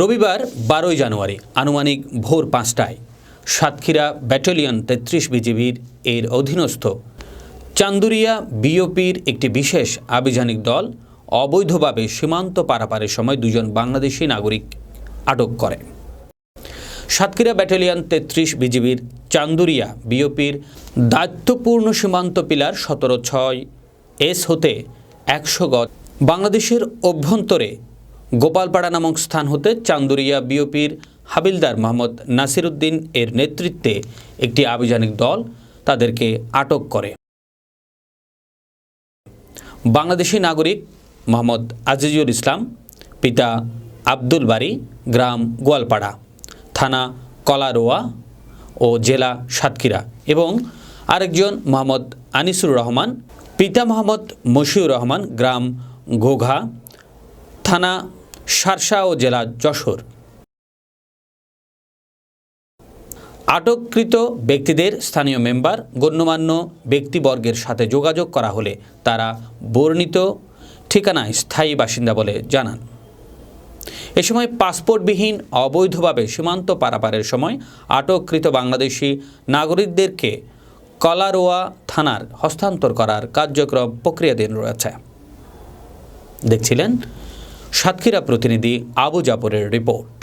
রবিবার বারোই জানুয়ারি, আনুমানিক ভোর পাঁচটায় সাতক্ষীরা ব্যাটালিয়ন তেত্রিশ বিজিবির এর অধীনস্থ চান্দুরিয়া বিওপির একটি বিশেষ আভিযানিক দল অবৈধভাবে সীমান্ত পারাপারের সময় দুজন বাংলাদেশি নাগরিক আটক করে। সাতক্ষীরা ব্যাটালিয়ন তেত্রিশ বিজিবির চান্দুরিয়া বিওপির দায়িত্বপূর্ণ সীমান্ত পিলার সতেরো ছয় এস হতে একশো গজ বাংলাদেশের অভ্যন্তরে গোপালপাড়া নামক স্থান হতে চান্দুরিয়া বিওপির হাবিলদার মোহাম্মদ নাসিরুদ্দিন এর নেতৃত্বে একটি আভিযানিক দল তাদেরকে আটক করে। বাংলাদেশি নাগরিক মোহাম্মদ আজিজুল ইসলাম, পিতা আব্দুল বাড়ি গ্রাম গোয়ালপাড়া, থানা কলারোয়া ও জেলা সাতক্ষীরা এবং আরেকজন মোহাম্মদ আনিসুর রহমান, পিতা মোহাম্মদ মশিউর রহমান, গ্রাম ঘোঘা, থানা সারসা ও জেলা যশোর। আটককৃত ব্যক্তিদের স্থানীয় মেম্বার, গণ্যমান্য ব্যক্তিবর্গের সাথে যোগাযোগ করা হলে তারা বর্ণিত ঠিকানায় স্থায়ী বাসিন্দা বলে জানান। এ সময় পাসপোর্টবিহীন অবৈধভাবে সীমান্ত পারাপারের সময় আটককৃত বাংলাদেশি নাগরিকদেরকে কলারোয়া থানার হস্তান্তর করার কার্যক্রম প্রক্রিয়াধীন রয়েছে। দেখছিলেন সাতক্ষীরা প্রতিনিধি আবু জাপরের রিপোর্ট।